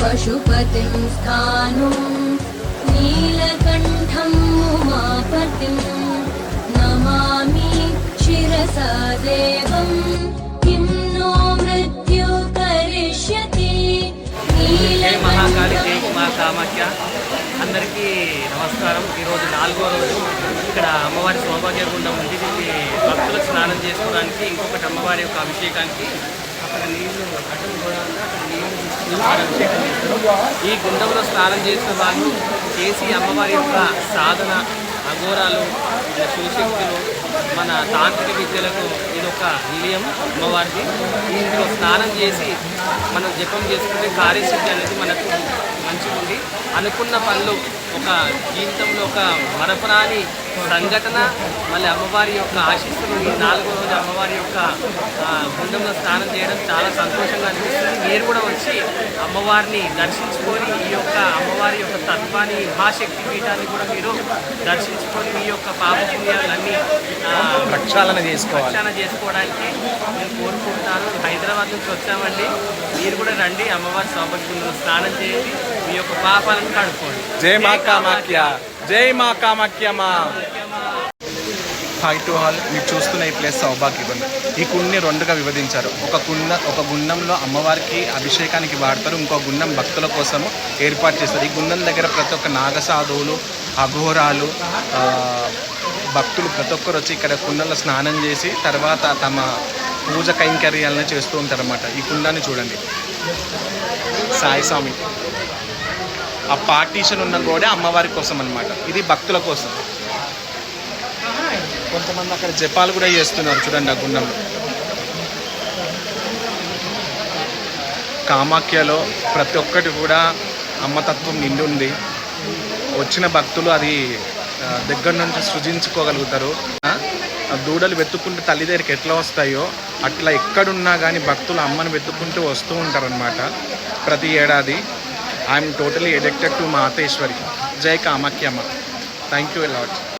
पशुपतिं स्थाणुं नीलकण्ठं उमापतिं नमामि शिरसा देवं किं नो मृत्यु करिष्यति జై మహాకాళి జై नीलकण्ठं మా కామాఖ్య అందరికీ నమస్కారం ఈరోజు నాలుగో రోజు ఇక్కడ అమ్మవారి సౌభాగ్య గుండం ఉంది దీనికి భక్తులకు స్నానం చేసుకోవడానికి ఇంకొకటి అమ్మవారి యొక్క అభిషేకానికి అక్కడ నీళ్ళు అటు కూడా అక్కడ నీళ్ళు ఈ గుండంలో స్నానం చేసిన వాళ్ళు చేసి అమ్మవారి యొక్క సాధన అఘోరాలు శివశక్తులు మన తాంత్రిక విద్యలకు ఇది ఒక నిలయం అమ్మవారిది. ఇందులో స్నానం చేసి మనం జపం చేసుకుంటే కార్యసిద్ధి అనేది మనకు మంచిగా ఉంది అనుకున్న పనులు ఒక జీవితంలో ఒక మరపురాని సంఘటన మళ్ళీ అమ్మవారి యొక్క ఆశీస్సులు ఈ నాలుగో రోజు అమ్మవారి యొక్క గుండంలో స్నానం చేయడం చాలా సంతోషంగా అనిపిస్తుంది. మీరు కూడా వచ్చి అమ్మవారిని దర్శించుకొని ఈ యొక్క అమ్మవారి యొక్క తత్వాన్ని మహాశక్తి పీఠాన్ని కూడా మీరు దర్శించుకొని మీ యొక్క పాపపుణ్యాలన్నీ ప్రక్షాళన చేసుకోవాలి. రక్షణ చేసుకోవడానికి నేను కోరుకుంటున్నాను హైదరాబాద్ నుంచి వచ్చామండి. మీరు కూడా రండి. అమ్మవారి సౌభాగ్యంలో స్నానం చేయండి. మీ యొక్క పాపాలను కడుక్కోండి జై మా కామాఖ్య జై మా కామాఖ్య మా. ఫైవ్ టు హాల్ మీరు చూస్తున్న ఈ ప్లేస్ సౌభాగ్య గుండం. ఈ కుండ్ని రెండుగా విభజించారు. ఒక కుండ ఒక గుండంలో అమ్మవారికి అభిషేకానికి వాడతారు ఇంకో గుండం భక్తుల కోసము ఏర్పాటు చేస్తారు. ఈ గుండం దగ్గర ప్రతి ఒక్క నాగసాధువులు అఘోరాలు భక్తులు ప్రతి ఒక్కరు వచ్చి ఇక్కడ కుండంలో స్నానం చేసి తర్వాత తమ పూజ కైంకర్యాలను చేస్తూ ఉంటారు అన్నమాట ఈ కుండాన్ని చూడండి. సాయి స్వామి. ఆ పార్టీషన్ ఉన్న గోడే అమ్మవారి కోసం అనమాట ఇది భక్తుల కోసం. కొంతమంది అక్కడ జపాలు కూడా చేస్తున్నారు చూడండి ఆ గుండంలో. కామాఖ్యలో ప్రతి ఒక్కటి కూడా అమ్మతత్వం నిండి ఉంది. వచ్చిన భక్తులు అది దగ్గర నుంచి సృజించుకోగలుగుతారు. ఆ, దూడలు వెతుక్కుంటే తల్లి దగ్గరికి ఎట్లా వస్తాయో అట్లా ఎక్కడున్నా కానీ భక్తులు అమ్మని వెతుక్కుంటూ వస్తూ ఉంటారనమాట ప్రతి ఏడాది I'm totally addicted to Mateshwari జై కామాఖ్యమ్మ థ్యాంక్ యూ లాట్